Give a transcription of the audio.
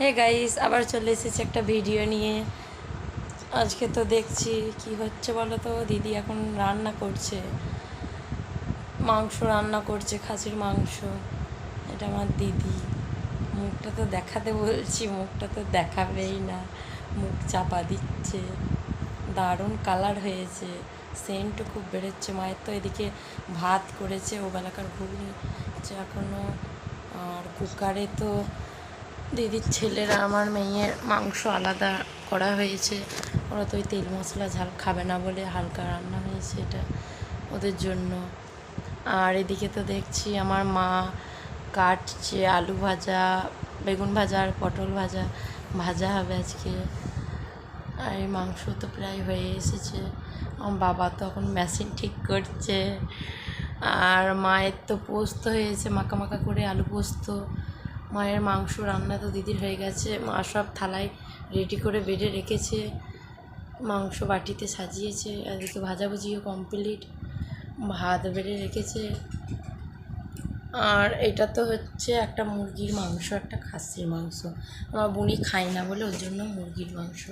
Hey guys আবার চলে এসেছি একটা ভিডিও নিয়ে। আজকে তো দেখছি কি হচ্ছে বলো তো দিদি এখন রান্না করছে। মাংস রান্না করছে, খাসির মাংস। এটা আমার দিদি। মুখটা তো দেখাতে বলছি, মুখটা তো দেখাবেই না। মুখ চাপা দিচ্ছে। দারুণ কালার হয়েছে। সেন্টও খুব বেরোচ্ছে। মায়ের তো এদিকে ভাত করেছে ও বেলাকার ঘুগনি এখনও আর কুকারে তো দিদির ছেলেরা, আমার মেয়ের মাংস আলাদা করা হয়েছে। ওরা তো ওই তেল মশলা ঝাল খাবে না বলে হালকা রান্না হয়েছে এটা ওদের জন্য। আর এদিকে তো দেখছি আমার মা কাটছে আলু ভাজা, বেগুন ভাজা আর পটল ভাজা। ভাজা হবে আজকে। আর এই মাংস তো প্রায় হয়ে এসেছে। আমার বাবা তো এখন মেশিন ঠিক করছে। আর মায়ের তো পোস্ত হয়েছে, মাখা মাখা করে আলু পোস্ত। মায়ের মাংস রান্না তো দিদির হয়ে গেছে। মা সব থালায় রেডি করে বেড়ে রেখেছে। মাংস বাটিতে সাজিয়েছে। এদিকে ভাজাভুজিও কমপ্লিট ভাত বেড়ে রেখেছে। আর এটা তো হচ্ছে একটা মুরগির মাংস, একটা খাসির মাংস। আমার বুনি খায় না বলে ওর জন্য মুরগির মাংস।